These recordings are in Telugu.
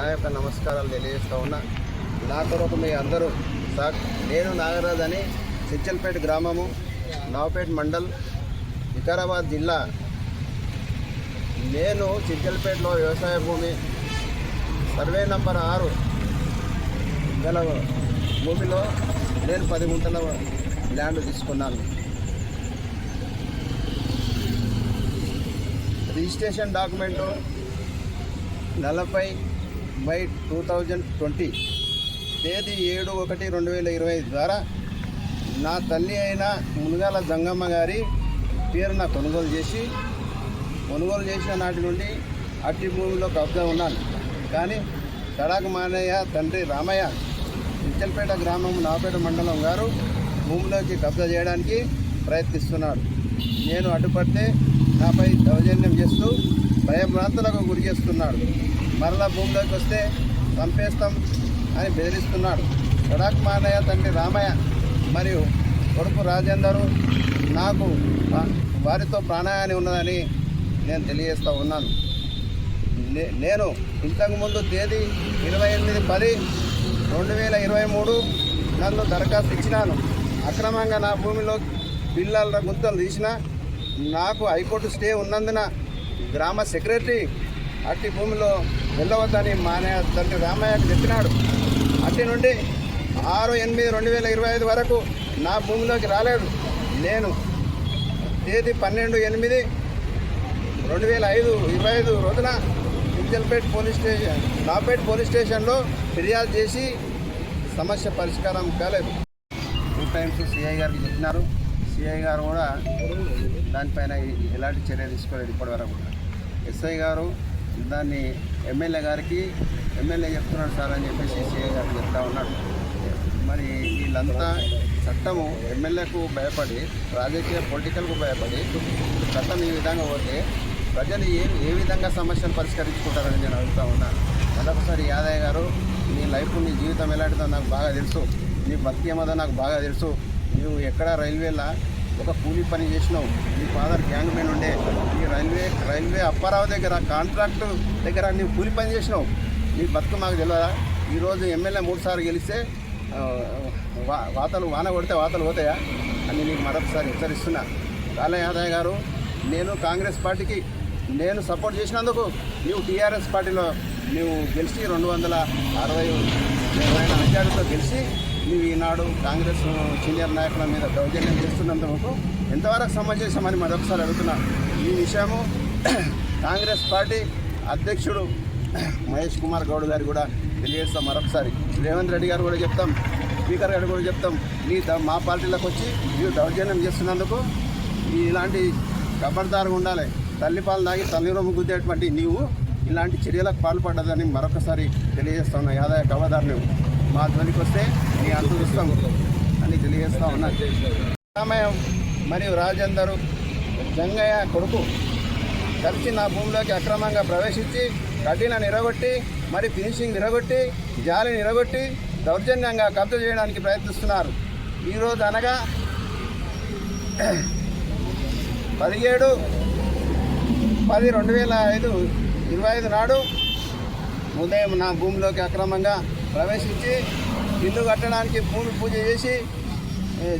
నా యొక్క నమస్కారాలు తెలియజేస్తూ ఉన్నా. నా కొరకు మీ అందరూ సార్ నేను నాగరాజ్ అని సిచ్చల్పేట గ్రామము నవపేట మండల్ వికారాబాద్ జిల్లా. నేను చిచ్చల్పేటలో వ్యవసాయ భూమి సర్వే నంబర్ ఆరు గల భూమిలో నేను పది గుంటల ల్యాండ్ తీసుకున్నాను. రిజిస్ట్రేషన్ డాక్యుమెంటు నలభై బై టూ థౌజండ్ ట్వంటీ తేదీ ఏడు ఒకటి రెండు వేల ఇరవై ఐదు ద్వారా నా తల్లి అయిన మునగాల జంగమ్మ గారి పేరున కొనుగోలు చేసి కొనుగోలు చేసిన నాటి నుండి అట్టి భూమిలో కబ్జా ఉన్నాను. కానీ తడాకు మానయ్య తండ్రి రామయ్య ఇచ్చల్పేట గ్రామం నాపేట మండలం గారు భూమిలోకి కబ్జా చేయడానికి ప్రయత్నిస్తున్నాడు. నేను అడ్డుపడితే నాపై దౌర్జన్యం చేస్తూ భయభ్రాంతులకు గురి చేస్తున్నాడు మరలా భూమిలోకి వస్తే చంపేస్తాం అని బెదిరిస్తున్నాడు. కడాక్ మానయ్య తండ్రి రామయ్య మరియు కొడుకు రాజేందరు నాకు వారితో ప్రాణాయాన్ని ఉన్నదని నేను తెలియజేస్తూ ఉన్నాను. నేను ఇంతకుముందు తేదీ ఇరవై ఎనిమిది పది రెండు వేల ఇరవై మూడు నన్ను దరఖాస్తు ఇచ్చినాను. అక్రమంగా నా భూమిలో పిల్లల గుంతలు తీసిన నాకు హైకోర్టు స్టే ఉన్నందున గ్రామ సెక్రటరీ అట్టి భూమిలో వెళ్ళవద్దని మానే తండ్రి రామయ్యకు చెప్పినాడు. అట్టి నుండి ఆరు ఎనిమిది రెండు వేల ఇరవై ఐదు వరకు నా భూమిలోకి రాలేడు. నేను తేదీ పన్నెండు ఎనిమిది రెండు వేల ఐదు ఇరవై ఐదు రోజున Injalpet police station Napet police స్టేషన్లో ఫిర్యాదు చేసి సమస్య పరిష్కారం కాలేదు. టూ టైమ్స్ సిఐ గారికి చెప్పినారు. సిఐ గారు కూడా దానిపైన ఎలాంటి చర్య తీసుకోలేదు ఇప్పటివరకు. కూడా ఎస్ఐ గారు దాన్ని ఎమ్మెల్యే గారికి ఎమ్మెల్యే చెప్తున్నాడు సార్ అని చెప్పేసి సిఐ గారు చెప్తా ఉన్నాడు. మరి వీళ్ళంతా చట్టము ఎమ్మెల్యేకు భయపడి రాజకీయ పొలిటికల్కు భయపడి చట్టం ఈ విధంగా పోతే ప్రజలు ఏ ఏ విధంగా సమస్యలు పరిష్కరించుకుంటారని నేను అడుగుతా ఉన్నాను మరొకసారి యాదయ్య గారు నీ లైఫ్ నీ జీవితం ఎలాంటిదో నాకు బాగా తెలుసు. నీ బతికేమదో నాకు బాగా తెలుసు. నువ్వు ఎక్కడ రైల్వేలా ఒక కూలీ పని చేసినావు. నీ ఫాదర్ గ్యాంగ్ మ్యాన్ ఉండే ఈ రైల్వే రైల్వే అప్పారావు దగ్గర కాంట్రాక్టు దగ్గర నువ్వు కూలీ పని చేసినావు. నీ బతుకు మాకు తెలియదా ఈరోజు ఎమ్మెల్యే మూడుసార్లు గెలిస్తే వా వాతలు వాన కొడితే వాతలు పోతాయా? అని నీకు మరొకసారి హెచ్చరిస్తున్నా. కాళ యాదయ్య గారు నేను కాంగ్రెస్ పార్టీకి నేను సపోర్ట్ చేసినందుకు నీవు టీఆర్ఎస్ పార్టీలో నీవు గెలిచి రెండు వందల అరవై ఇరవై మెజార్టీతో గెలిచి నీవు ఈనాడు కాంగ్రెస్ సీనియర్ నాయకుల మీద దౌర్జన్యం చేస్తున్నందుకు ఎంతవరకు సమంజసమని మరొకసారి అడుగుతున్నా. ఈ విషయము కాంగ్రెస్ పార్టీ అధ్యక్షుడు మహేష్ కుమార్ గౌడ్ గారు కూడా తెలియజేస్తాం మరొకసారి. రేవంత్ రెడ్డి గారు కూడా చెప్తాం స్పీకర్ గారు కూడా చెప్తాం నీ ద- మా పార్టీలోకి వచ్చి నీవు దౌర్జన్యం చేస్తున్నందుకు ఇలాంటి ఖబర్దారుగా ఉండాలి. తల్లిపాలు తాగి తల్లిరొమ్ము గుద్దేటువంటి నీవు ఇలాంటి చర్యలకు పాల్పడ్డదని మరొకసారి తెలియజేస్తున్నా యాదయ్య కవదారు నువ్వు మా ధ్వనికి వస్తే నీ అంతు చూస్తాం అని తెలియజేస్తా ఉన్నా. రామయ్య మరియు రాజేందరు జంగయ్య కొడుకు కలిసి నా భూమిలోకి అక్రమంగా ప్రవేశించి కఠిన నిరగొట్టి మరి ఫినిషింగ్ నిరగొట్టి జాలి నిరగొట్టి దౌర్జన్యంగా కబ్జా చేయడానికి ప్రయత్నిస్తున్నారు. ఈరోజు అనగా పదిహేడు పది రెండు వేల ఐదు ఇరవై ఐదు నాడు ఉదయం నా భూమిలోకి అక్రమంగా ప్రవేశించి ఇల్లు కట్టడానికి భూమి పూజ చేసి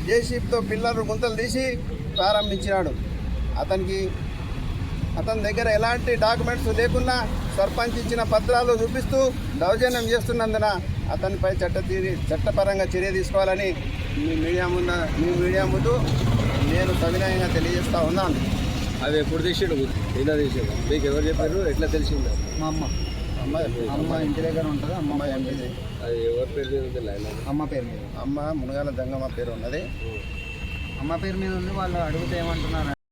జేసీబీతో పిల్లలు గుంతలు తీసి ప్రారంభించినాడు. అతనికి అతని దగ్గర ఎలాంటి డాక్యుమెంట్స్ లేకున్నా సర్పంచ్ ఇచ్చిన పత్రాలు చూపిస్తూ దౌర్జన్యం చేస్తున్నందున అతనిపై చట్ట తీరి చట్టపరంగా చర్య తీసుకోవాలని మీ మీడియా ముందు మీ మీడియా ముందు నేను సవినయంగా తెలియజేస్తా ఉన్నాను. అవి ఎప్పుడు తీసాడు ఇలా తీసాడు. మీకు ఎవరు చెప్పారు ఎట్లా తెలిసిందా మా అమ్మ. అమ్మ అమ్మ ఇంటి దగ్గర ఉంటుంది అమ్మ అమ్మ ఎంపీది అది ఎవరి పేరు మీద ఉంది ల్యాండ్ అది? అమ్మ పేరు మీద. అమ్మ మునగాల దంగమ్మ పేరు ఉన్నది. అమ్మ పేరు మీద ఉంది వాళ్ళు అడిగితే ఏమంటున్నారు